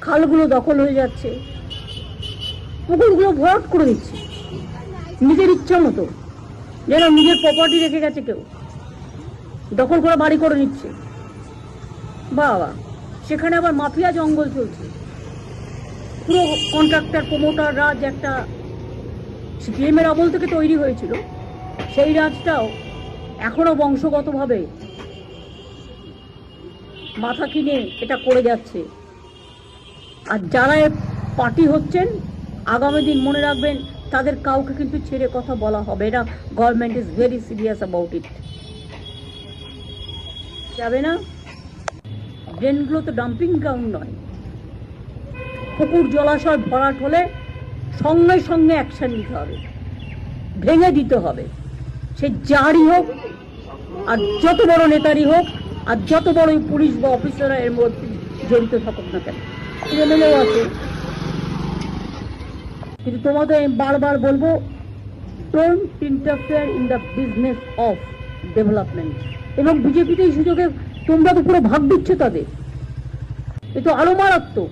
খালগুলো দখল হয়ে যাচ্ছে। পুকুরগুলো ভরাট করে দিচ্ছে। নিজের ইচ্ছা মতো। যেন নিজের প্রপার্টি রেখে গেছে কেউ। দখল করে বাড়ি করে নিচ্ছে। বাবা, সেখানে আবার মাফিয়া জঙ্গল চলছে। পুরো কন্ট্রাক্টর প্রমোটার রাজ একটা সিপিএমের আমল থেকে তৈরি হয়েছিল। সেই রাজটাও এখনও বংশগতভাবে মাথা কিনে এটা করে যাচ্ছে। আর যারা পার্টি হচ্ছেন, আগামী দিন মনে রাখবেন, তাদের কাউকে কিন্তু ছেড়ে কথা বলা হবে না। Government is very serious about it যাবে না? ড্রেনগুলো তো ডাম্পিং গ্রাউন্ড নয়। পুকুর জলাশয় ভরাট হলে সঙ্গে সঙ্গে অ্যাকশন নিতে হবে। ভেঙে দিতে হবে। সে যারই হোক, আর যত বড় নেতারই হোক, আর যত বড় পুলিশ বা অফিসাররা এর মধ্যে জড়িত থাকুক না কেন। এমএলএও আছে। কিন্তু তোমাদের আমি বারবার বলব don't interfere in the business of development এবং বিজেপিতে এই সুযোগে তোমরা তো পুরো ভাগ দিচ্ছ তাদের। এ তো আরও মারাত্মক।